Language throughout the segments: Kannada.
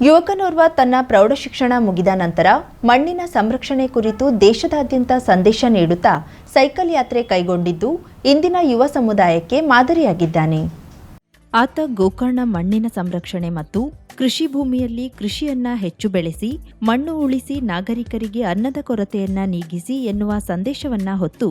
ಯುವಕನೋರ್ವ ತನ್ನ ಪ್ರೌಢಶಿಕ್ಷಣ ಮುಗಿದ ನಂತರ ಮಣ್ಣಿನ ಸಂರಕ್ಷಣೆ ಕುರಿತು ದೇಶದಾದ್ಯಂತ ಸಂದೇಶ ನೀಡುತ್ತಾ ಸೈಕಲ್ ಯಾತ್ರೆ ಕೈಗೊಂಡಿದ್ದು ಇಂದಿನ ಯುವ ಸಮುದಾಯಕ್ಕೆ ಮಾದರಿಯಾಗಿದ್ದಾನೆ. ಆತ ಗೋಕರ್ಣ ಮಣ್ಣಿನ ಸಂರಕ್ಷಣೆ ಮತ್ತು ಕೃಷಿ ಭೂಮಿಯಲ್ಲಿ ಕೃಷಿಯನ್ನ ಹೆಚ್ಚು ಬೆಳೆಸಿ, ಮಣ್ಣು ಉಳಿಸಿ ನಾಗರಿಕರಿಗೆ ಅನ್ನದ ಕೊರತೆಯನ್ನ ನೀಗಿಸಿ ಎನ್ನುವ ಸಂದೇಶವನ್ನ ಹೊತ್ತು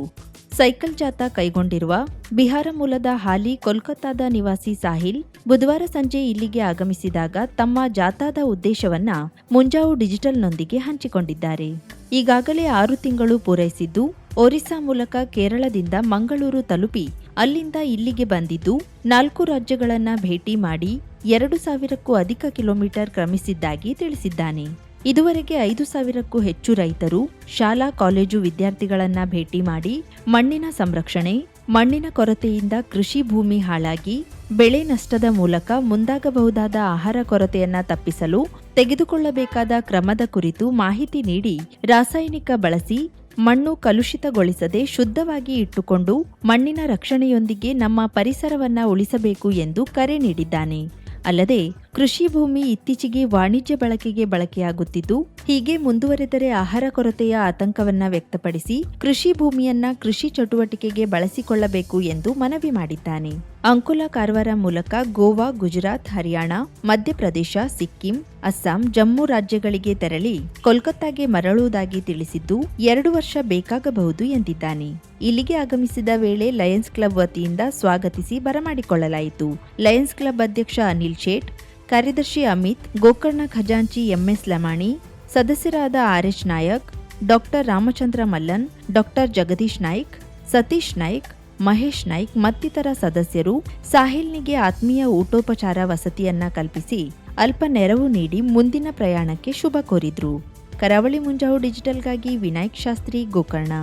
ಸೈಕಲ್ ಜಾಥಾ ಕೈಗೊಂಡಿರುವ ಬಿಹಾರ ಮೂಲದ ಹಾಲಿ ಕೋಲ್ಕತ್ತಾದ ನಿವಾಸಿ ಸಾಹಿಲ್ ಬುಧವಾರ ಸಂಜೆ ಇಲ್ಲಿಗೆ ಆಗಮಿಸಿದಾಗ ತಮ್ಮ ಜಾಥಾದ ಉದ್ದೇಶವನ್ನ ಮುಂಜಾವು ಡಿಜಿಟಲ್ನೊಂದಿಗೆ ಹಂಚಿಕೊಂಡಿದ್ದಾರೆ. ಈಗಾಗಲೇ ಆರು ತಿಂಗಳು ಪೂರೈಸಿದ್ದು, ಒರಿಸ್ಸಾ ಮೂಲಕ ಕೇರಳದಿಂದ ಮಂಗಳೂರು ತಲುಪಿ ಅಲ್ಲಿಂದ ಇಲ್ಲಿಗೆ ಬಂದಿದ್ದು, ನಾಲ್ಕು ರಾಜ್ಯಗಳನ್ನ ಭೇಟಿ ಮಾಡಿ ಎರಡು ಸಾವಿರಕ್ಕೂ ಅಧಿಕ ಕಿಲೋಮೀಟರ್ ಕ್ರಮಿಸಿದ್ದಾಗಿ ತಿಳಿಸಿದ್ದಾನೆ. ಇದುವರೆಗೆ ಐದು ಸಾವಿರಕ್ಕೂ ಹೆಚ್ಚು ರೈತರು ಶಾಲಾ, ಕಾಲೇಜು ವಿದ್ಯಾರ್ಥಿಗಳನ್ನ ಭೇಟಿ ಮಾಡಿ ಮಣ್ಣಿನ ಸಂರಕ್ಷಣೆ, ಮಣ್ಣಿನ ಕೊರತೆಯಿಂದ ಕೃಷಿ ಭೂಮಿ ಹಾಳಾಗಿ ಬೆಳೆ ನಷ್ಟದ ಮೂಲಕ ಮುಂದಾಗಬಹುದಾದ ಆಹಾರ ಕೊರತೆಯನ್ನ ತಪ್ಪಿಸಲು ತೆಗೆದುಕೊಳ್ಳಬೇಕಾದ ಕ್ರಮದ ಕುರಿತು ಮಾಹಿತಿ ನೀಡಿ ರಾಸಾಯನಿಕ ಬಳಸಿ ಮಣ್ಣು ಕಲುಷಿತಗೊಳಿಸದೆ ಶುದ್ಧವಾಗಿ ಇಟ್ಟುಕೊಂಡು ಮಣ್ಣಿನ ರಕ್ಷಣೆಯೊಂದಿಗೆ ನಮ್ಮ ಪರಿಸರವನ್ನ ಉಳಿಸಬೇಕು ಎಂದು ಕರೆ ನೀಡಿದ್ದಾನೆ. ಅಲ್ಲದೆ ಕೃಷಿ ಭೂಮಿ ಇತ್ತೀಚೆಗೆ ವಾಣಿಜ್ಯ ಬಳಕೆಗೆ ಬಳಕೆಯಾಗುತ್ತಿದ್ದು, ಹೀಗೆ ಮುಂದುವರೆದರೆ ಆಹಾರ ಕೊರತೆಯ ಆತಂಕವನ್ನ ವ್ಯಕ್ತಪಡಿಸಿ ಕೃಷಿ ಭೂಮಿಯನ್ನ ಕೃಷಿ ಚಟುವಟಿಕೆಗೆ ಬಳಸಿಕೊಳ್ಳಬೇಕು ಎಂದು ಮನವಿ ಮಾಡಿದ್ದಾನೆ. ಅಂಕುಲ ಕಾರವಾರ ಮೂಲಕ ಗೋವಾ, ಗುಜರಾತ್, ಹರಿಯಾಣ, ಮಧ್ಯಪ್ರದೇಶ, ಸಿಕ್ಕಿಂ, ಅಸ್ಸಾಂ, ಜಮ್ಮು ರಾಜ್ಯಗಳಿಗೆ ತೆರಳಿ ಕೋಲ್ಕತ್ತಾಗೆ ಮರಳುವುದಾಗಿ ತಿಳಿಸಿದ್ದು, ಎರಡು ವರ್ಷ ಬೇಕಾಗಬಹುದು ಎಂದಿದ್ದಾನೆ. ಇಲ್ಲಿಗೆ ಆಗಮಿಸಿದ ವೇಳೆ ಲಯನ್ಸ್ ಕ್ಲಬ್ ವತಿಯಿಂದ ಸ್ವಾಗತಿಸಿ ಬರಮಾಡಿಕೊಳ್ಳಲಾಯಿತು. ಲಯನ್ಸ್ ಕ್ಲಬ್ ಅಧ್ಯಕ್ಷ ಅನಿಲ್ ಶೇಟ್ ಕಾರ್ಯದರ್ಶಿ ಅಮಿತ್ ಗೋಕರ್ಣ ಖಜಾಂಚಿ ಎಂಎಸ್ ಲಮಾಣಿ ಸದಸ್ಯರಾದ RH Nayak doctor Ramachandra Mallan doctor Jagadish Naik Satish Naik Mahesh Naik ಮತ್ತಿತರ ಸದಸ್ಯರು ಸಾಹಿಲ್ನಿಗೆ ಆತ್ಮೀಯ ಊಟೋಪಚಾರ ವಸತಿಯನ್ನ ಕಲ್ಪಿಸಿ ಅಲ್ಪ ನೆರವು ನೀಡಿ ಮುಂದಿನ ಪ್ರಯಾಣಕ್ಕೆ ಶುಭ ಕೋರಿದ್ರು. Karavali Munjavu ಡಿಜಿಟಲ್ಗಾಗಿ Vinayak Shastri Gokarna.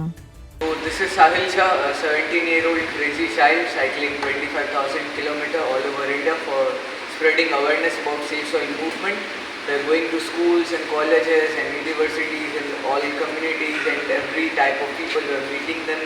So this is Sahil Shah, a 17-year-old crazy child cycling 25,000 kilometer all over India for spreading awareness about safe soil movement. They're going to schools and colleges and universities and all communities and every type of people. We're meeting them.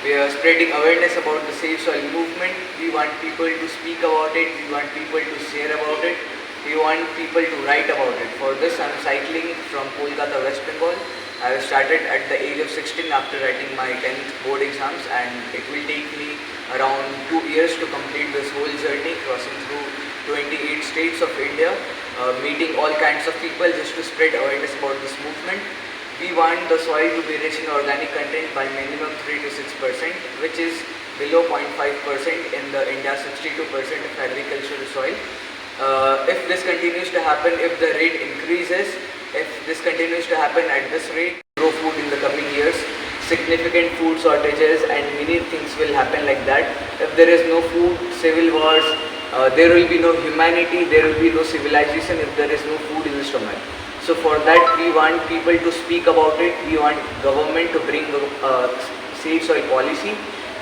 We are spreading awareness about the safe soil movement. We want people to speak about it. We want people to share about it. We want people to write about it. For this, I'm cycling from Kolkata, West Bengal. I started at the age of 16 after writing my 10th board exams and it will take me around two years to complete this whole journey crossing through 28 states of India, uh, meeting all kinds of people just to spread awareness about this movement. We want the soil to be rich in organic content by minimum 3 to 6 percent, which is below 0.5 percent in the India 62 percent of agricultural soil. Uh, if this continues to happen, if the rate increases, if this continues to happen at this rate, grow food in the coming years, significant food shortages and many things will happen like that. If there is no food, civil wars, uh, there will be no humanity, there will be no civilization if there is no food in the stomach. So for that we want people to speak about it, we want government to bring uh, safe soil policy.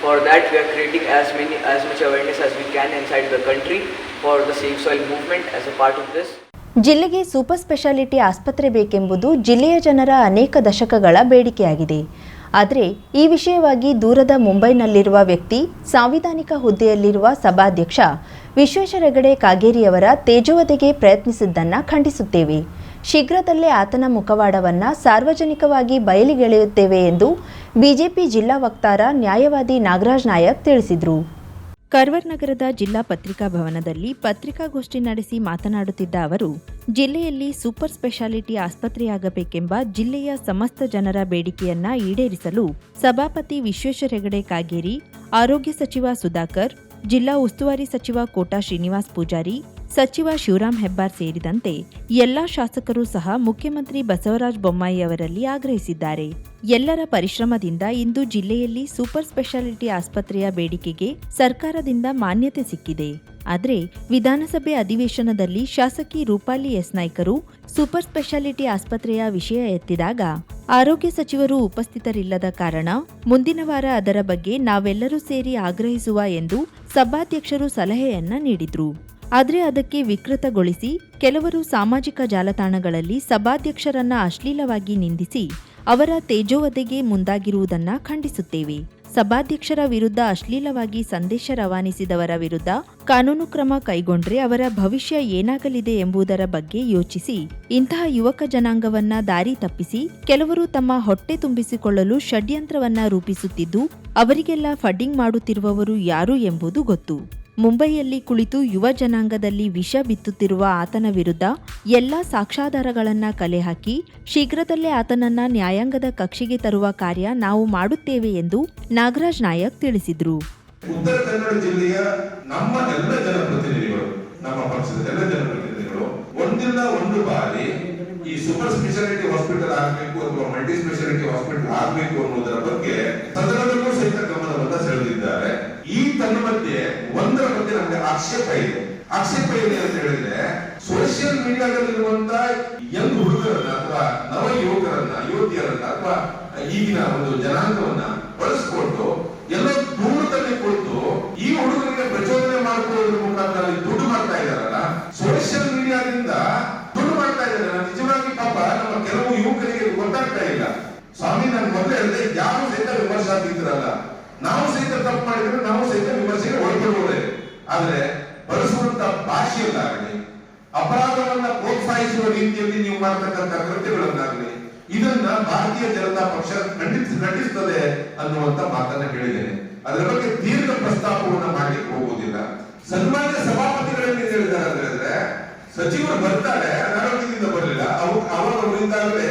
For that we are creating as many as much awareness as we can inside the country for the safe soil movement as a part of this. ಜಿಲ್ಲೆಗೆ ಸೂಪರ್ ಸ್ಪೆಷಾಲಿಟಿ ಆಸ್ಪತ್ರೆ ಬೇಕೆಂಬುದು ಜಿಲ್ಲೆಯ ಜನರ ಅನೇಕ ದಶಕಗಳ ಬೇಡಿಕೆಯಾಗಿದೆ ಆದರೆ ಈ ವಿಷಯವಾಗಿ ದೂರದ ಮುಂಬೈನಲ್ಲಿರುವ ವ್ಯಕ್ತಿ ಸಾಂವಿಧಾನಿಕ ಹುದ್ದೆಯಲ್ಲಿರುವ ಸಭಾಧ್ಯಕ್ಷ ವಿಶ್ವೇಶ್ವರ ಹೆಗಡೆ ಕಾಗೇರಿಯವರ ತೇಜೋವಧೆಗೆ ಪ್ರಯತ್ನಿಸಿದ್ದನ್ನು ಖಂಡಿಸುತ್ತೇವೆ. ಶೀಘ್ರದಲ್ಲೇ ಆತನ ಮುಖವಾಡವನ್ನು ಸಾರ್ವಜನಿಕವಾಗಿ ಬಯಲಿಗೆಳೆಯುತ್ತೇವೆ ಎಂದು ಬಿಜೆಪಿ ಜಿಲ್ಲಾ ವಕ್ತಾರ ನ್ಯಾಯವಾದಿ ನಾಗರಾಜ್ ನಾಯಕ್ ತಿಳಿಸಿದರು. ಕರ್ವರ್ ನಗರದ ಜಿಲ್ಲಾ ಪತ್ರಿಕಾ ಭವನದಲ್ಲಿ ಪತ್ರಿಕಾಗೋಷ್ಠಿ ನಡೆಸಿ ಮಾತನಾಡುತ್ತಿದ್ದ ಅವರು, ಜಿಲ್ಲೆಯಲ್ಲಿ ಸೂಪರ್ ಸ್ಪೆಷಾಲಿಟಿ ಆಸ್ಪತ್ರೆಯಾಗಬೇಕೆಂಬ ಜಿಲ್ಲೆಯ ಸಮಸ್ತ ಜನರ ಬೇಡಿಕೆಯನ್ನ ಈಡೇರಿಸಲು ಸಭಾಪತಿ ವಿಶ್ವೇಶ್ವರ ಹೆಗಡೆ ಕಾಗೇರಿ, ಆರೋಗ್ಯ ಸಚಿವ ಸುಧಾಕರ್ ಜಿಲ್ಲಾ ಉಸ್ತುವಾರಿ ಸಚಿವ ಕೋಟಾ ಶ್ರೀನಿವಾಸ್ ಪೂಜಾರಿ, ಸಚಿವ ಶಿವರಾಮ್ ಹೆಬ್ಬಾರ್ ಸೇರಿದಂತೆ ಎಲ್ಲಾ ಶಾಸಕರು ಸಹ ಮುಖ್ಯಮಂತ್ರಿ ಬಸವರಾಜ ಬೊಮ್ಮಾಯಿ ಅವರಲ್ಲಿ ಆಗ್ರಹಿಸಿದ್ದಾರೆ. ಎಲ್ಲರ ಪರಿಶ್ರಮದಿಂದ ಇಂದು ಜಿಲ್ಲೆಯಲ್ಲಿ ಸೂಪರ್ ಸ್ಪೆಷಾಲಿಟಿ ಆಸ್ಪತ್ರೆಯ ಬೇಡಿಕೆಗೆ ಸರ್ಕಾರದಿಂದ ಮಾನ್ಯತೆ ಸಿಕ್ಕಿದೆ. ಆದರೆ ವಿಧಾನಸಭೆ ಅಧಿವೇಶನದಲ್ಲಿ ಶಾಸಕಿ ರೂಪಾಲಿ ಎಸ್ ನಾಯ್ಕರು ಸೂಪರ್ ಸ್ಪೆಷಾಲಿಟಿ ಆಸ್ಪತ್ರೆಯ ವಿಷಯ ಎತ್ತಿದಾಗ ಆರೋಗ್ಯ ಸಚಿವರು ಉಪಸ್ಥಿತರಿಲ್ಲದ ಕಾರಣ ಮುಂದಿನ ವಾರ ಅದರ ಬಗ್ಗೆ ನಾವೆಲ್ಲರೂ ಸೇರಿ ಆಗ್ರಹಿಸುವ ಎಂದು ಸಭಾಧ್ಯಕ್ಷರು ಸಲಹೆಯನ್ನ ನೀಡಿದ್ರು. ಆದರೆ ಅದಕ್ಕೆ ವಿಕೃತಗೊಳಿಸಿ ಕೆಲವರು ಸಾಮಾಜಿಕ ಜಾಲತಾಣಗಳಲ್ಲಿ ಸಭಾಧ್ಯಕ್ಷರನ್ನ ಅಶ್ಲೀಲವಾಗಿ ನಿಂದಿಸಿ ಅವರ ತೇಜೋವಧೆಗೆ ಮುಂದಾಗಿರುವುದನ್ನ ಖಂಡಿಸುತ್ತೇವೆ. ಸಭಾಧ್ಯಕ್ಷರ ವಿರುದ್ಧ ಅಶ್ಲೀಲವಾಗಿ ಸಂದೇಶ ರವಾನಿಸಿದವರ ವಿರುದ್ಧ ಕಾನೂನು ಕ್ರಮ ಕೈಗೊಂಡ್ರೆ ಅವರ ಭವಿಷ್ಯ ಏನಾಗಲಿದೆ ಎಂಬುದರ ಬಗ್ಗೆ ಯೋಚಿಸಿ, ಇಂತಹ ಯುವಕ ಜನಾಂಗವನ್ನ ದಾರಿ ತಪ್ಪಿಸಿ, ಕೆಲವರು ತಮ್ಮ ಹೊಟ್ಟೆ ತುಂಬಿಸಿಕೊಳ್ಳಲು ಷಡ್ಯಂತ್ರವನ್ನ ರೂಪಿಸುತ್ತಿದ್ದು, ಅವರಿಗೆಲ್ಲ ಫಡ್ಡಿಂಗ್ ಮಾಡುತ್ತಿರುವವರು ಯಾರು ಎಂಬುದು ಗೊತ್ತು. ಮುಂಬೈಯಲ್ಲಿ ಕುಳಿತು ಯುವ ಜನಾಂಗದಲ್ಲಿ ವಿಷ ಬಿತ್ತುತ್ತಿರುವ ಆತನ ವಿರುದ್ಧ ಎಲ್ಲ ಸಾಕ್ಷ್ಯಾಧಾರಗಳನ್ನು ಕಲೆ ಹಾಕಿ ಶೀಘ್ರದಲ್ಲೇ ಆತನನ್ನ ನ್ಯಾಯಾಂಗದ ಕಕ್ಷೆಗೆ ತರುವ ಕಾರ್ಯ ನಾವು ಮಾಡುತ್ತೇವೆ ಎಂದು ನಾಗರಾಜ್ ನಾಯಕ್ ತಿಳಿಸಿದರು. ಉತ್ತರ ಕನ್ನಡ ಜಿಲ್ಲೆಯ ನಮ್ಮ ಎಲ್ಲ ಜನಪ್ರತಿನಿಧಿಗಳು, ನಮ್ಮ ಪಕ್ಷದ ಎಲ್ಲ ಜನಪ್ರತಿನಿಧಿಗಳು ಒಂದಿಲ್ಲ ಒಂದು ಬಾರಿ ಈ ಸೂಪರ್ ಸ್ಪೆಷಾಲಿಟಿ ಹಾಸ್ಪಿಟಲ್ ಆಗಬೇಕು ಅಥವಾ ಮಲ್ಟಿ ಸ್ಪೆಷಾಲಿಟಿ ಹಾಸ್ಪಿಟಲ್ ಆಗಬೇಕು ಅನ್ನೋದರ ಬಗ್ಗೆ ಸದನದಲ್ಲೂ ಸಹಿತ ಗಮನವನ್ನ ಸೆಳೆದಿದ್ದಾರೆ ಈ ತನ್ಮಧ್ಯೆ ಒಂದರ ಬಗ್ಗೆ ನಮಗೆ ಆಕ್ಷೇಪ ಇದೆ. ಆಕ್ಷೇಪ ಇದೆ ಅಂತ ಹೇಳಿದ್ರೆ ಸೋಷಿಯಲ್ ಮೀಡಿಯಾದಲ್ಲಿರುವಂತ ಯಂಗ್ ಹುಡುಗರನ್ನ ಅಥವಾ ನವ ಯುವಕರನ್ನ ಯುವತಿಯರನ್ನ ಅಥವಾ ಈಗಿನ ಒಂದು ಜನಾಂಗವನ್ನ ಬಳಸ್ಕೊಂಡು ಎಲ್ಲೋ ದೂರದಲ್ಲಿ ಕುಳಿತು ಈ ಹುಡುಗರಿಗೆ ಪ್ರಚೋದನೆ ಮಾಡಿಕೊಳ್ಳೋದ್ರ ಮುಖಾಂತರ ದುಡ್ಡು ಮಾಡ್ತಾ ಇದಾರಲ್ಲ ಸೋಷಿಯಲ್ ಮೀಡಿಯಾದಿಂದ ದುಡ್ಡು ಮಾಡ್ತಾ ಇದ್ದಾರೆ ನಿಜವಾಗಿ ಪಾಪ ನಮ್ಮ ಕೆಲವು ಯುವಕರಿಗೆ ಗೊತ್ತಾಗ್ತಾ ಇಲ್ಲ. ಸ್ವಾಮಿ, ನಾನು ಮೊದಲು ಹೇಳಿದೆ, ಯಾರು ಸಹಿತ ವಿಮರ್ಶಾತೀತರಲ್ಲ. ನಾವು ಸಹಿತ ತಪ್ಪು ಮಾಡಿದ್ರೆ ನಾವು ಸಹಿತ ವಿಮರ್ಶೆಗೆ ಒಳಪಡುವುದೇ ಆದ್ರೆ ಬಳಸುವಂತ ಭಾಷೆಯಲ್ಲಾಗಲಿ ಅಪರಾಧವನ್ನ ಪ್ರೋತ್ಸಾಹಿಸುವ ರೀತಿಯಲ್ಲಿ ನೀವು ಮಾಡತಕ್ಕಂತ ಕೃತ್ಯಗಳನ್ನಾಗಲಿ, ಇದನ್ನ ಭಾರತೀಯ ಜನತಾ ಪಕ್ಷ ಖಂಡಿತ, ಖಂಡಿಸ್ತದೆ ಅನ್ನುವಂತ ಮಾತನ್ನ ಹೇಳಿದ್ದೇನೆ. ಅದರ ಬಗ್ಗೆ ದೀರ್ಘ ಪ್ರಸ್ತಾಪವನ್ನ ಮಾಡ್ಲಿಕ್ಕೆ ಹೋಗುವುದಿಲ್ಲ. ಸನ್ಮಾನ್ಯ ಸಭಾಪತಿಗಳಲ್ಲಿ ಹೇಳಿದ್ರೆ ಸಚಿವರು ಬರ್ತಾರೆ, ಅನಾರೋಗ್ಯದಿಂದ ಬರಲಿಲ್ಲ. ಅವು ಅವರವರಿಂದಾಗಲೇ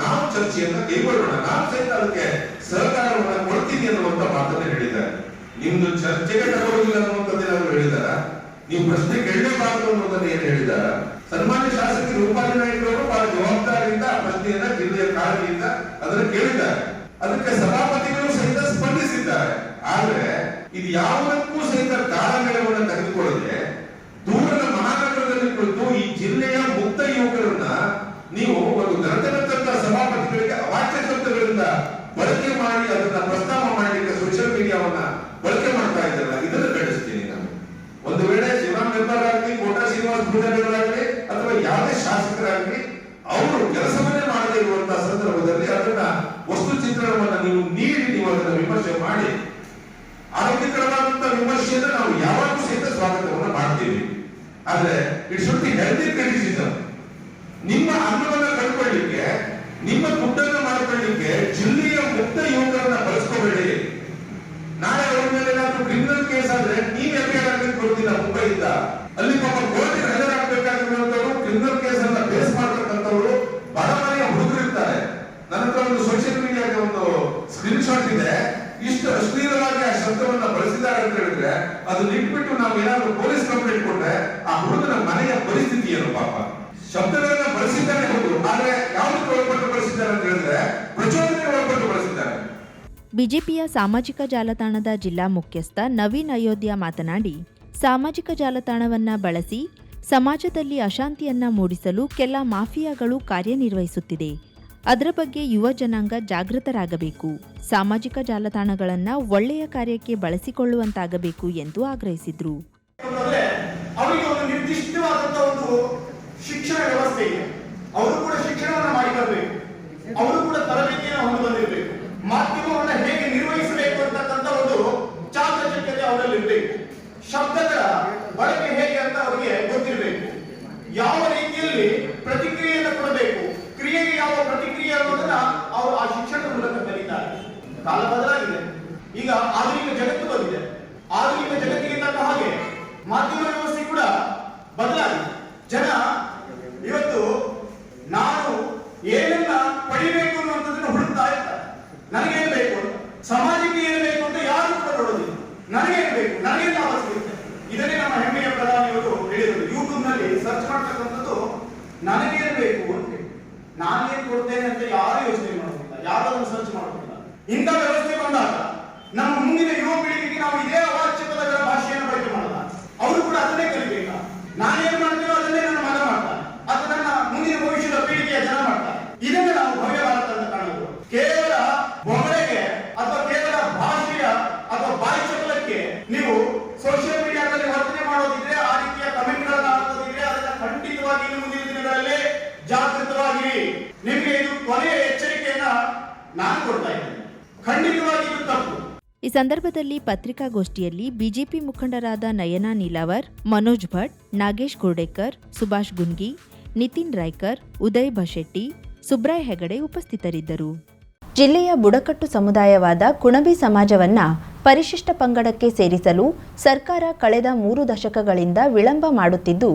ನಾವು ಚರ್ಚೆಯನ್ನ ಕೈಗೊಳ್ಳೋಣ. ನಾವು ಸಹಿತ ಅದಕ್ಕೆ ಸಹಕಾರವನ್ನ ಕೊಡ್ತೀನಿ ಅನ್ನುವಂತ ಮಾತನ್ನ ಹೇಳಿದ್ದಾರೆ. ನಿಮ್ದು ಚರ್ಚೆಗೆ ತಗೊಳ್ಳಿಲ್ಲ ಅನ್ನುವಂಥದ್ದು ಅವರು ಹೇಳಿದಾರ? ನೀವು ಪ್ರಶ್ನೆ ಕೇಳಲೇಬಾರದು ಅನ್ನೋದನ್ನ ಏನ್ ಹೇಳಿದಾರ? ಸನ್ಮಾನ್ಯ ಶಾಸಕಿ ರೂಪಾಲಿ ನಾಯ್ಕರವರು ಬಹಳ ಜವಾಬ್ದಾರಿಯಿಂದ ಆ ಪ್ರಶ್ನೆಯನ್ನ ಜಿಲ್ಲೆಯ ಕಾಳಜಿಯಿಂದ ಅದನ್ನ ಕೇಳಿದ್ದಾರೆ. ಅದಕ್ಕೆ ಸಭಾಪತಿಗಳು ಸಹಿತ ಸ್ಪಂದಿಸಿದ್ದಾರೆ. ಆದ್ರೆ ಇದು ಯಾವುದಕ್ಕೂ ಸಹಿತ ಕಾಲಮೇಳವನ್ನು ತೆಗೆದುಕೊಳ್ಳದೆ ದೂರದ ಮಹಾನಗರದಲ್ಲಿ ಕುಳಿತು ಈ ಜಿಲ್ಲೆಯ ಮುಕ್ತ ಯುವಕರನ್ನ ನೀವು ಒಂದು ಗಣತಂತ್ರ ಸಭಾಪತಿಗಳಿಗೆ ಅವಾಚ್ಯ ಶಬ್ದಗಳಿಂದ ಬಳಕೆ ಮಾಡಿ ಅದನ್ನ ಪ್ರಸ್ತಾವ ಮಾಡಲಿಕ್ಕೆ ಸೋಷಿಯಲ್ ಮೀಡಿಯಾವನ್ನ ಬಳಕೆ ಮಾಡ್ತಾ ಇದ್ದಾರಲ್ಲ ಇದನ್ನು ಖಂಡಿಸ್ತೀನಿ ನಾನು ಒಂದು ವೇಳೆ ಶಿವರಾಮ್ ಹೆಬ್ಬಾರ್ ಆಗಲಿ ಪೂಜಾರಿಗಳಾಗಲಿ ಅಥವಾ ಯಾವುದೇ ಶಾಸಕರಾಗಲಿ, ಅವರು ಕೆಲಸವನ್ನೇ ಮಾಡದೇ ಇರುವಂತಹ ಸಂದರ್ಭದಲ್ಲಿ ಅದನ್ನ ವಸ್ತು ಚಿತ್ರಣವನ್ನ ನೀವು ನೀಡಿ, ನೀವು ಅದನ್ನ ವಿಮರ್ಶೆ ಮಾಡಿ. ಆರೋಗ್ಯಕರವಾದಂತಹ ವಿಮರ್ಶೆಯನ್ನು ನಾವು ಯಾವಾಗಲೂ ಸಹಿತ ಸ್ವಾಗತವನ್ನ ಮಾಡ್ತೀವಿ. ಆದ್ರೆ, it should be healthy criticism ನಿಮ್ಮ ಅನ್ನವನ್ನ ಕಳ್ಕೊಳ್ಳಿಕ್ಕೆ, ನಿಮ್ಮ ದುಡ್ಡನ್ನ ಮಾಡ್ಕೊಳ್ಳಿಕ್ಕೆ ಜಿಲ್ಲೆಯ ಮುಕ್ತ ಯುವಕರನ್ನ ಬಳಸ್ಕೋಬೇಡಿ. ನಾಳೆ ಅವ್ರ ಮೇಲೆ ಏನಾದ್ರೂ ಕ್ರಿಮಿನಲ್ ಕೇಸ್ ಆದ್ರೆ, ನೀವ್ ಎಫ್ ಐ ಆರ್ ಆಗ್ಲಿಕ್ಕೆ ಬರ್ತೀರಾ ಮುಂಬೈಯಿಂದ? ಅಲ್ಲಿ ಪಾಪ ಕೋರ್ಟ್ ಹಾಜರಾಗಬೇಕಾಗಿರುವಂತವ್ರು ಕ್ರಿಮಿನಲ್ ಕೇಸ್ ಅನ್ನ ಬೇಸ್ ಮಾಡ್ತಕ್ಕಂಥವ್ರು ಬಡ ಮನೆಯ ಹುಡುಗರು ಇರ್ತಾರೆ ನನ್ನ ಹತ್ರ ಒಂದು ಸೋಷಿಯಲ್ ಮೀಡಿಯಾಗೆ ಒಂದು ಸ್ಕ್ರೀನ್ ಶಾಟ್ ಇದೆ ಇಷ್ಟು ಅಶ್ಲೀಲವಾಗಿ ಆ ಶಬ್ದವನ್ನ ಬಳಸಿದ್ದಾರೆ ಅಂತ ಹೇಳಿದ್ರೆ ಅದನ್ನ ಇಟ್ಬಿಟ್ಟು ನಾವು ಏನಾದ್ರೂ ಪೊಲೀಸ್ ಕಂಪ್ಲೇಂಟ್ ಕೊಟ್ರೆ ಆ ಹುಡುಗನ ಮನೆಯ ಪರಿಸ್ಥಿತಿ ಏನು ಪಾಪ ಶಬ್ದಗಳನ್ನ ಬಳಸಿದ್ದಾನೆ ಹೌದು ಆದ್ರೆ ಯಾವ್ದಕ್ಕೆ ಒಳಪಟ್ಟು ಬಳಸಿದ್ದಾರೆ ಅಂತ ಹೇಳಿದ್ರೆ ಪ್ರಚೋದನೆಗೆ ಒಳಪಟ್ಟು ಬಳಸಿದ್ದಾರೆ ಬಿಜೆಪಿಯ ಸಾಮಾಜಿಕ ಜಾಲತಾಣದ ಜಿಲ್ಲಾ ಮುಖ್ಯಸ್ಥ ನವೀನ್ ಅಯೋಧ್ಯ ಮಾತನಾಡಿ, ಸಾಮಾಜಿಕ ಜಾಲತಾಣವನ್ನ ಬಳಸಿ ಸಮಾಜದಲ್ಲಿ ಅಶಾಂತಿಯನ್ನ ಮೂಡಿಸಲು ಕೆಲ ಮಾಫಿಯಾಗಳು ಕಾರ್ಯನಿರ್ವಹಿಸುತ್ತಿದೆ. ಅದರ ಬಗ್ಗೆ ಯುವ ಜನಾಂಗ ಜಾಗೃತರಾಗಬೇಕು. ಸಾಮಾಜಿಕ ಜಾಲತಾಣಗಳನ್ನ ಒಳ್ಳೆಯ ಕಾರ್ಯಕ್ಕೆ ಬಳಸಿಕೊಳ್ಳುವಂತಾಗಬೇಕು ಎಂದು ಆಗ್ರಹಿಸಿದ್ರು. ಅವರು ಕೂಡ ಶಿಕ್ಷಣವನ್ನು ಮಾಡಿ ಅವರು ಕೂಡ ತರಬೇತಿಯನ್ನು ಮಾಧ್ಯಮವನ್ನ ಹೇಗೆ ನಿರ್ವಹಿಸಬೇಕು ಅಂತಕ್ಕಂಥ ಒಂದು ಚಾಕಚಕ್ಯತೆ ಅವರಲ್ಲಿ ಇರಬೇಕು ಶಬ್ದಗಳ ಬಳಕೆ ಹೇಗೆ ಅಂತ ಅವರಿಗೆ ಗೊತ್ತಿರಬೇಕು ಯಾವ ರೀತಿಯಲ್ಲಿ ಪ್ರತಿಕ್ರಿಯೆಯನ್ನು ಕೊಡಬೇಕು? ಕ್ರಿಯೆಗೆ ಯಾವ ಪ್ರತಿಕ್ರಿಯೆ ಅನ್ನೋದನ್ನ ಅವರು ಆ ಶಿಕ್ಷಣದ ಮೂಲಕ ಕಲಿತಾರೆ. ಕಾಲ ಬದಲಾಗಿದೆ. ಈಗ ಆಧುನಿಕ ಜಗತ್ತು ಬಂದಿದೆ. ಆಧುನಿಕ ಜಗತ್ತಿಗೆ ತಕ್ಕ ಹಾಗೆ ಮಾಧ್ಯಮ ವ್ಯವಸ್ಥೆ ಕೂಡ ಬದಲಾಗಿದೆ ಜನ ಇವತ್ತು ನಾನು ಏನನ್ನ ಪಡಿಬೇಕು ಅನ್ನುವಂಥದ್ದನ್ನ ಹುಡುಕ್ತಾ ಇರ್ತಾರೆ ನನಗೇನು ಬೇಕು ಅಂತ ಸಮಾಜಕ್ಕೆ ಏನು ಬೇಕು ಅಂತ ಯಾರು ಕೂಡ ನೋಡೋದಿಲ್ಲ ನನಗೇನು ಬೇಕು ನನಗೇನು ಲಾಭ ಸಿಗುತ್ತೆ ಇದನ್ನೇ ನಮ್ಮ ಹೆಮ್ಮೆಯ ಪ್ರಧಾನಿಯವರು ಹೇಳಿದರು ಯೂಟ್ಯೂಬ್ನಲ್ಲಿ ಸರ್ಚ್ ಮಾಡ್ತಕ್ಕಂಥದ್ದು ನನಗೇನು ಬೇಕು ಅಂತ ನಾನು ನಾನೇನ್ ಕೊಡ್ತೇನೆ ಅಂತ ಯಾರು ಯೋಚನೆ ಮಾಡೋದಿಲ್ಲ. ಯಾರು ಅದನ್ನು ಸರ್ಚ್ ಮಾಡೋದಿಲ್ಲ. ಇಂಥ ವ್ಯವಸ್ಥೆ ಬಂದಾಗ ನಮ್ಮ ಮುಂದಿನ ಯುವ ಪೀಳಿಗೆಗೆ ನಾವು ಇದೇ ಅವಾಚ್ಯ ಪದಗಳ ಭಾಷೆಯನ್ನು ಬಳಕೆ ಮಾಡಲ್ಲ ಅವರು ಕೂಡ ಅದನ್ನೇ ಕಲಿಬೇಕಾ ನಾನೇನ್ ಮಾಡ್ತೀನೋ ಅದನ್ನೇ ನನ್ನ ಮಗ ಮಾಡ್ತಾನೆ ಅಥವಾ ನನ್ನ ಮುಂದಿನ ಭವಿಷ್ಯದ ಪೀಳಿಗೆಯ ಜನ ಮಾಡ್ತಾರೆ ಇದನ್ನ ನಾವು ಭವ್ಯ ಭಾರತ ಅಂತ ಕಾಣೋದು ಕೇವಲ ಬೊಗಳೆಗೆ ಅಥವಾ ಕೇವಲ ಭಾಷೆಯ ಅಥವಾ ಬಾಯಿ ಚಪಲಕ್ಕೆ ನೀವು ಸೋಷಿಯಲ್ ಮೀಡಿಯಾದಲ್ಲಿ ವರ್ತನೆ ಮಾಡೋದಿದ್ರೆ ಆ ರೀತಿಯ ಕಮೆಂಟ್ಗಳನ್ನ ಹಾಕೋದಿದ್ರೆ ಅದನ್ನ ಖಂಡಿತವಾಗಿ ಇನ್ನು ಮುಂದಿನ ದಿನಗಳಲ್ಲಿ ಜಾಗೃತವಾಗಿರಿ ನಿಮಗೆ ಇದು ಕೊನೆಯ ಎಚ್ಚರಿಕೆಯನ್ನ ನಾನು ಕೊಡ್ತಾ ಇದ್ದೇನೆ. ಖಂಡಿತವಾಗಿ ಇದು ತಪ್ಪು. ಈ ಸಂದರ್ಭದಲ್ಲಿ ಪತ್ರಿಕಾಗೋಷ್ಠಿಯಲ್ಲಿ ಬಿಜೆಪಿ ಮುಖಂಡರಾದ ನಯನಾ ನೀಲಾವರ್ ಮನೋಜ್ ಭಟ್ ನಾಗೇಶ್ ಗೋಡೇಕರ್ ಸುಭಾಷ್ ಗುನ್ಗಿ ನಿತಿನ್ ರಾಯ್ಕರ್ ಉದಯ್ ಭಶೆಟ್ಟಿ ಸುಬ್ರಾಯ್ ಹೆಗಡೆ ಉಪಸ್ಥಿತರಿದ್ದರು. ಜಿಲ್ಲೆಯ ಬುಡಕಟ್ಟು ಸಮುದಾಯವಾದ ಕುಣಬಿ ಸಮಾಜವನ್ನ ಪರಿಶಿಷ್ಟ ಪಂಗಡಕ್ಕೆ ಸೇರಿಸಲು ಸರ್ಕಾರ ಕಳೆದ ಮೂರು ದಶಕಗಳಿಂದ ವಿಳಂಬ ಮಾಡುತ್ತಿದ್ದು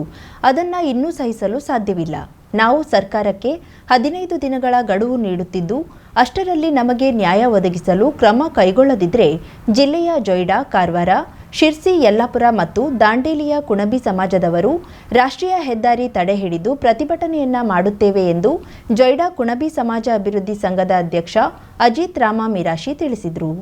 ಅದನ್ನ ಇನ್ನೂ ಸಹಿಸಲು ಸಾಧ್ಯವಿಲ್ಲ. ನಾವು ಸರ್ಕಾರಕ್ಕೆ ಹದಿನೈದು ದಿನಗಳ ಗಡುವು ನೀಡುತ್ತಿದ್ದು, ಅಷ್ಟರಲ್ಲಿ ನಮಗೆ ನ್ಯಾಯ ಒದಗಿಸಲು ಕ್ರಮ ಕೈಗೊಳ್ಳದಿದ್ದರೆ ಜಿಲ್ಲೆಯ ಜೊಯ್ಡಾ, ಕಾರವಾರ, ಶಿರ್ಸಿ, ಯಲ್ಲಾಪುರ ಮತ್ತು ದಾಂಡೇಲಿಯ ಕುಣಬಿ ಸಮಾಜದವರು ರಾಷ್ಟ್ರೀಯ ಹೆದ್ದಾರಿ ತಡೆ ಹಿಡಿದು ಪ್ರತಿಭಟನೆಯನ್ನ ಮಾಡುತ್ತೇವೆ ಎಂದು ಜೊಯ್ಡಾ ಕುಣಬಿ ಸಮಾಜ ಅಭಿವೃದ್ಧಿ ಸಂಘದ ಅಧ್ಯಕ್ಷ ಅಜಿತ್ ರಾಮ ಮಿರಾಶಿ ತಿಳಿಸಿದರು.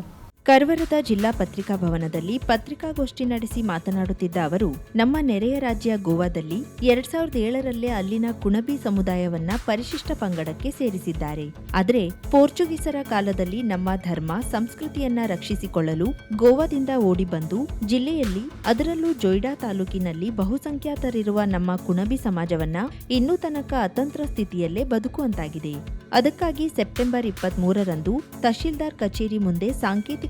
ಕರ್ವರದ ಜಿಲ್ಲಾ ಪತ್ರಿಕಾ ಭವನದಲ್ಲಿ ಪತ್ರಿಕಾಗೋಷ್ಠಿ ನಡೆಸಿ ಮಾತನಾಡುತ್ತಿದ್ದ ಅವರು, ನಮ್ಮ ನೆರೆಯ ರಾಜ್ಯ ಗೋವಾದಲ್ಲಿ ಎರಡ್ ಸಾವಿರದ ಏಳರಲ್ಲೇ ಅಲ್ಲಿನ ಕುಣಬಿ ಸಮುದಾಯವನ್ನ ಪರಿಶಿಷ್ಟ ಪಂಗಡಕ್ಕೆ ಸೇರಿಸಿದ್ದಾರೆ. ಆದರೆ ಪೋರ್ಚುಗೀಸರ ಕಾಲದಲ್ಲಿ ನಮ್ಮ ಧರ್ಮ, ಸಂಸ್ಕೃತಿಯನ್ನ ರಕ್ಷಿಸಿಕೊಳ್ಳಲು ಗೋವಾದಿಂದ ಓಡಿಬಂದು ಜಿಲ್ಲೆಯಲ್ಲಿ ಅದರಲ್ಲೂ ಜೊಯ್ಡಾ ತಾಲೂಕಿನಲ್ಲಿ ಬಹುಸಂಖ್ಯಾತರಿರುವ ನಮ್ಮ ಕುಣಬಿ ಸಮಾಜವನ್ನ ಇನ್ನೂ ತನಕ ಅತಂತ್ರ ಸ್ಥಿತಿಯಲ್ಲೇ ಬದುಕುವಂತಾಗಿದೆ. ಅದಕ್ಕಾಗಿ ಸೆಪ್ಟೆಂಬರ್ ಇಪ್ಪತ್ತ್ ಮೂರರಂದು ತಹಶೀಲ್ದಾರ್ ಕಚೇರಿ ಮುಂದೆ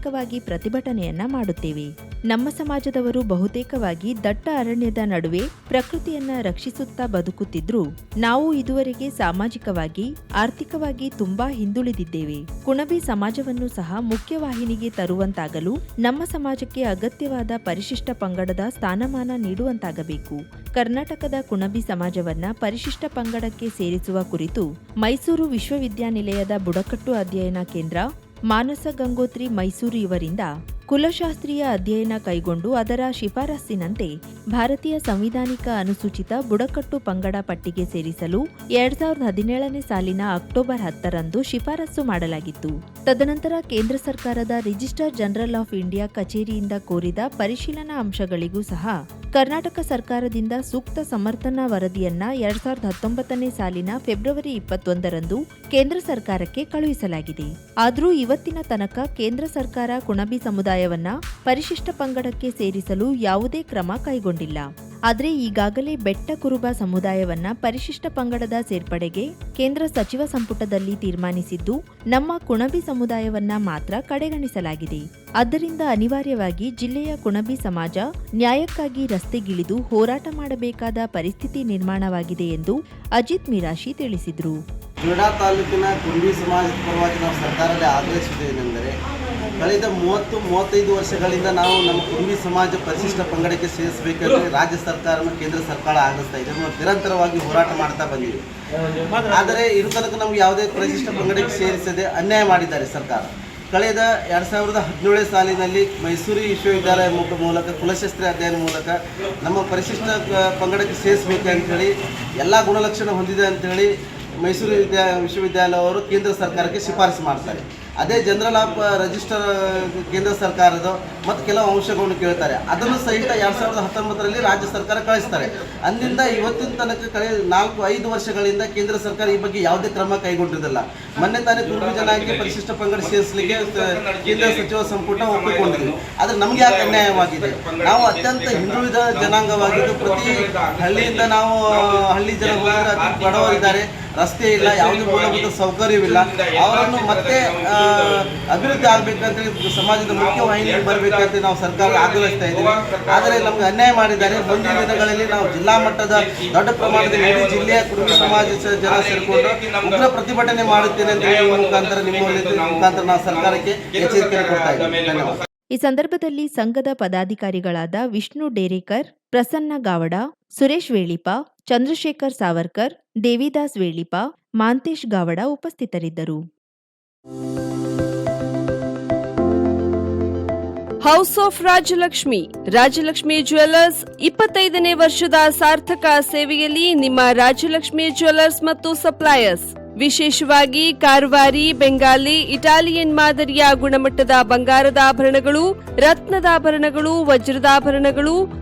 ಸಾಂಕೇತಿಕವಾಗಿ ಪ್ರತಿಭಟನೆಯನ್ನ ಮಾಡುತ್ತೇವೆ. ನಮ್ಮ ಸಮಾಜದವರು ಬಹುತೇಕವಾಗಿ ದಟ್ಟ ಅರಣ್ಯದ ನಡುವೆ ಪ್ರಕೃತಿಯನ್ನ ರಕ್ಷಿಸುತ್ತಾ ಬದುಕುತ್ತಿದ್ರು. ನಾವು ಇದುವರೆಗೆ ಸಾಮಾಜಿಕವಾಗಿ, ಆರ್ಥಿಕವಾಗಿ ತುಂಬಾ ಹಿಂದುಳಿದಿದ್ದೇವೆ. ಕುಣಬಿ ಸಮಾಜವನ್ನು ಸಹ ಮುಖ್ಯವಾಹಿನಿಗೆ ತರುವಂತಾಗಲು ನಮ್ಮ ಸಮಾಜಕ್ಕೆ ಅಗತ್ಯವಾದ ಪರಿಶಿಷ್ಟ ಪಂಗಡದ ಸ್ಥಾನಮಾನ ನೀಡುವಂತಾಗಬೇಕು. ಕರ್ನಾಟಕದ ಕುಣಬಿ ಸಮಾಜವನ್ನ ಪರಿಶಿಷ್ಟ ಪಂಗಡಕ್ಕೆ ಸೇರಿಸುವ ಕುರಿತು ಮೈಸೂರು ವಿಶ್ವವಿದ್ಯಾನಿಲಯದ ಬುಡಕಟ್ಟು ಅಧ್ಯಯನ ಕೇಂದ್ರ ಮಾನಸ ಗಂಗೋತ್ರಿ ಮೈಸೂರು ಇವರಿಂದ ಕುಲಶಾಸ್ತ್ರೀಯ ಅಧ್ಯಯನ ಕೈಗೊಂಡು ಅದರ ಶಿಫಾರಸ್ಸಿನಂತೆ ಭಾರತೀಯ ಸಂವಿಧಾನಿಕ ಅನುಸೂಚಿತ ಬುಡಕಟ್ಟು ಪಂಗಡ ಪಟ್ಟಿಗೆ ಸೇರಿಸಲು ಎರಡ್ ಸಾವಿರದ ಹದಿನೇಳನೇ ಸಾಲಿನ ಅಕ್ಟೋಬರ್ ಹತ್ತರಂದು ಶಿಫಾರಸು ಮಾಡಲಾಗಿತ್ತು. ತದನಂತರ ಕೇಂದ್ರ ಸರ್ಕಾರದ ರಿಜಿಸ್ಟರ್ ಜನರಲ್ ಆಫ್ ಇಂಡಿಯಾ ಕಚೇರಿಯಿಂದ ಕೋರಿದ ಪರಿಶೀಲನಾ ಅಂಶಗಳಿಗೂ ಸಹ ಕರ್ನಾಟಕ ಸರ್ಕಾರದಿಂದ ಸೂಕ್ತ ಸಮರ್ಥನಾ ವರದಿಯನ್ನ ಎರಡ್ ಸಾವಿರದ ಹತ್ತೊಂಬತ್ತನೇ ಸಾಲಿನ ಫೆಬ್ರವರಿ ಇಪ್ಪತ್ತೊಂದರಂದು ಕೇಂದ್ರ ಸರ್ಕಾರಕ್ಕೆ ಕಳುಹಿಸಲಾಗಿದೆ. ಆದರೂ ಇವತ್ತಿನ ತನಕ ಕೇಂದ್ರ ಸರ್ಕಾರ ಕುಣಬಿ ಸಮುದಾಯವನ್ನ ಪರಿಶಿಷ್ಟ ಪಂಗಡಕ್ಕೆ ಸೇರಿಸಲು ಯಾವುದೇ ಕ್ರಮ ಕೈಗೊಂಡಿಲ್ಲ. ಆದರೆ ಈಗಾಗಲೇ ಬೆಟ್ಟ ಕುರುಬ ಸಮುದಾಯವನ್ನ ಪರಿಶಿಷ್ಟ ಪಂಗಡದ ಸೇರ್ಪಡೆಗೆ ಕೇಂದ್ರ ಸಚಿವ ಸಂಪುಟದಲ್ಲಿ ತೀರ್ಮಾನಿಸಿದ್ದು, ನಮ್ಮ ಕುಣಬಿ ಸಮುದಾಯವನ್ನ ಮಾತ್ರ ಕಡೆಗಣಿಸಲಾಗಿದೆ. ಆದ್ದರಿಂದ ಅನಿವಾರ್ಯವಾಗಿ ಜಿಲ್ಲೆಯ ಕುಣಬಿ ಸಮಾಜ ನ್ಯಾಯಕ್ಕಾಗಿ ರಸ್ತೆಗಿಳಿದು ಹೋರಾಟ ಮಾಡಬೇಕಾದ ಪರಿಸ್ಥಿತಿ ನಿರ್ಮಾಣವಾಗಿದೆ ಎಂದು ಅಜಿತ್ ಮಿರಾಶಿ ತಿಳಿಸಿದರು. ತಾಲೂಕಿನ ಕುಣಬಿ ಸಮಾಜದ ಪರವಾಗಿ ನಾವು ಸರ್ಕಾರದಲ್ಲಿ ಆಗ್ರಹಿಸುವುದೇನೆಂದರೆ ಕಳೆದ ಮೂವತ್ತು ಮೂವತ್ತೈದು ವರ್ಷಗಳಿಂದ ನಾವು ನಮ್ಮ ಕುರುಬಿ ಸಮಾಜ ಪರಿಶಿಷ್ಟ ಪಂಗಡಕ್ಕೆ ಸೇರಿಸಬೇಕಾದ್ರೆ ರಾಜ್ಯ ಸರ್ಕಾರವನ್ನು ಕೇಂದ್ರ ಸರ್ಕಾರ ಆಗಿಸ್ತಾ ಇದೆ. ನಾವು ನಿರಂತರವಾಗಿ ಹೋರಾಟ ಮಾಡ್ತಾ ಬಂದಿದೆ ಆದರೆ ಇರು ತನಕ ನಮ್ಗೆ ಯಾವುದೇ ಪರಿಶಿಷ್ಟ ಪಂಗಡಕ್ಕೆ ಸೇರಿಸದೆ ಅನ್ಯಾಯ ಮಾಡಿದ್ದಾರೆ ಸರ್ಕಾರ. ಕಳೆದ ಎರಡು ಸಾವಿರದ ಹದಿನೇಳನೇ ಸಾಲಿನಲ್ಲಿ ಮೈಸೂರು ವಿಶ್ವವಿದ್ಯಾಲಯ ಮೂಲಕ ಕುಲಶಸ್ತ್ರ ಅಧ್ಯಯನ ಮೂಲಕ ನಮ್ಮ ಪರಿಶಿಷ್ಟ ಪಂಗಡಕ್ಕೆ ಸೇರಿಸಬೇಕು ಅಂತೇಳಿ ಎಲ್ಲ ಗುಣಲಕ್ಷಣ ಹೊಂದಿದೆ ಅಂತೇಳಿ ಮೈಸೂರು ವಿದ್ಯಾ ವಿಶ್ವವಿದ್ಯಾಲಯವರು ಕೇಂದ್ರ ಸರ್ಕಾರಕ್ಕೆ ಶಿಫಾರಸು ಮಾಡ್ತಾರೆ. ಅದೇ ಜನರಲ್ ಆಫ್ ರಿಜಿಸ್ಟರ್ ಕೇಂದ್ರ ಸರ್ಕಾರದ ಮತ್ತು ಕೆಲವು ಅಂಶಗಳನ್ನು ಕೇಳ್ತಾರೆ. ಅದನ್ನು ಸಹಿತ ಎರಡು ಸಾವಿರದ ಹತ್ತೊಂಬತ್ತರಲ್ಲಿ ರಾಜ್ಯ ಸರ್ಕಾರ ಕಳಿಸ್ತಾರೆ. ಅಂದಿಂದ ಇವತ್ತಿನ ತನಕ ಕಳೆ, ನಾಲ್ಕು, ಐದು ವರ್ಷಗಳಿಂದ ಕೇಂದ್ರ ಸರ್ಕಾರ ಈ ಬಗ್ಗೆ ಯಾವುದೇ ಕ್ರಮ ಕೈಗೊಂಡಿರಲಿಲ್ಲ. ಮೊನ್ನೆ ತಾನೇ ಕುರುಬು ಜನಾಂಗಕ್ಕೆ ಪರಿಶಿಷ್ಟ ಪಂಗಡ ಸೇರಿಸಲಿಕ್ಕೆ ಕೇಂದ್ರ ಸಚಿವ ಸಂಪುಟ ಒಪ್ಪಿಕೊಂಡಿದೆ. ಆದರೆ ನಮಗೆ ಯಾಕೆ ಅನ್ಯಾಯವಾಗಿದೆ? ನಾವು ಅತ್ಯಂತ ಹಿಂದುಳಿದ ಜನಾಂಗವಾಗಿದ್ದು ಪ್ರತಿ ಹಳ್ಳಿಯಿಂದ ನಾವು ಹಳ್ಳಿ ಜನ ಬಡವರಿದ್ದಾರೆ. ರಸ್ತೆ ಇಲ್ಲ ಯಾವುದೇ ಮೂಲಭೂತ ಸೌಕರ್ಯವಿಲ್ಲ. ಅವರನ್ನು ಮತ್ತೆ ಅಭಿವೃದ್ಧಿ ಆಗ್ಬೇಕಂತೇಳಿ ಸಮಾಜದ ಮುಖ್ಯವಾಹಿನಿಗೆ ಬರಬೇಕಂತ ನಾವು ಸರ್ಕಾರ ಆಗ್ರಹಿಸ್ತಾ ಇದ್ದೀವಿ. ಆದರೆ ನಮಗೆ ಅನ್ಯಾಯ ಮಾಡಿದ್ದಾರೆ. ಮುಂದಿನ ದಿನಗಳಲ್ಲಿ ನಾವು ಜಿಲ್ಲಾ ಮಟ್ಟದ ದೊಡ್ಡ ಪ್ರಮಾಣದಲ್ಲಿ ಇಡೀ ಜಿಲ್ಲೆಯ ಕುಟುಂಬ ಸಮಾಜ ಜನ ಸೇರಿಕೊಂಡು ಉಗ್ರ ಪ್ರತಿಭಟನೆ ಮಾಡುತ್ತೇನೆ ಅಂತ ಹೇಳುವ ಮುಖಾಂತರ ನಿಮ್ಮಲ್ಲಿ ಮುಖಾಂತರ ನಾವು ಸರ್ಕಾರಕ್ಕೆ ಎಚ್ಚರಿಕೆ ಕೊಡ್ತಾ ಇದ್ದೀವಿ. ಧನ್ಯವಾದ. ಈ ಸಂದರ್ಭದಲ್ಲಿ ಸಂಘದ ಪದಾಧಿಕಾರಿಗಳಾದ ವಿಷ್ಣು ಡೇರೇಕರ್ ಪ್ರಸನ್ನ ಗಾವಡ ಸುರೇಶ್ ವೇಳಿಪ ಚಂದ್ರಶೇಖರ್ ಸಾವರ್ಕರ್ ದೇವಿದಾಸ್ ವೇಳಿಪ ಮಾಂತೇಶ್ ಗಾವಡ ಉಪಸ್ಥಿತರಿದ್ದರು. House of Rajalakshmi Rajalakshmi jewellers, ಇಪ್ಪತ್ತೈದನೇ ವರ್ಷದ ಸಾರ್ಥಕ ಸೇವೆಯಲ್ಲಿ ನಿಮ್ಮ ರಾಜಲಕ್ಷ್ಮಿ ಜ್ಯುವೆಲ್ಲರ್ಸ್ ಮತ್ತು ಸಪ್ಲೈಯರ್ಸ್. ವಿಶೇಷವಾಗಿ ಕಾರವಾರಿ, ಬೆಂಗಾಲಿ, ಇಟಾಲಿಯನ್ ಮಾದರಿಯ ಗುಣಮಟ್ಟದ ಬಂಗಾರದ ಆಭರಣಗಳು, ರತ್ನದ ಆಭರಣಗಳು, ವಜ್ರದ ಆಭರಣಗಳು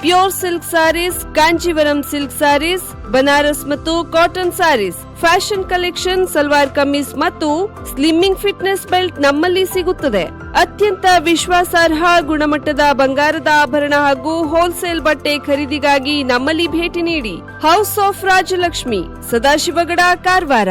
pure silk sarees Kanjeevaram silk sarees Banaras ಮತ್ತು cotton sarees fashion collection salwar kameez ಮತ್ತು ಸ್ಲಿಮ್ಮಿಂಗ್ ಫಿಟ್ನೆಸ್ ಬೆಲ್ಟ್ ನಮ್ಮಲ್ಲಿ ಸಿಗುತ್ತದೆ ಅತ್ಯಂತ ವಿಶ್ವಾಸಾರ್ಹ ಗುಣಮಟ್ಟದ ಬಂಗಾರದ ಆಭರಣ ಹಾಗೂ ಹೋಲ್ಸೇಲ್ ಬಟ್ಟೆ ಖರೀದಿಗಾಗಿ ನಮ್ಮಲ್ಲಿ ಭೇಟಿ ನೀಡಿ house of Rajalakshmi Sadashivgad Karwar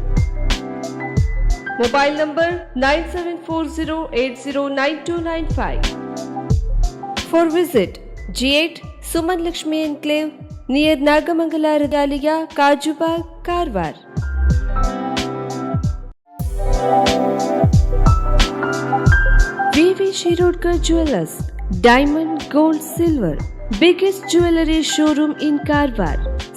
mobile number 9740809295 for visit G at Suman Lakshmi enclave near Nagamangala रदालिया Kajubag, Karwar. Shirodkar jewellers diamond gold silver biggest jewellery showroom in Karwar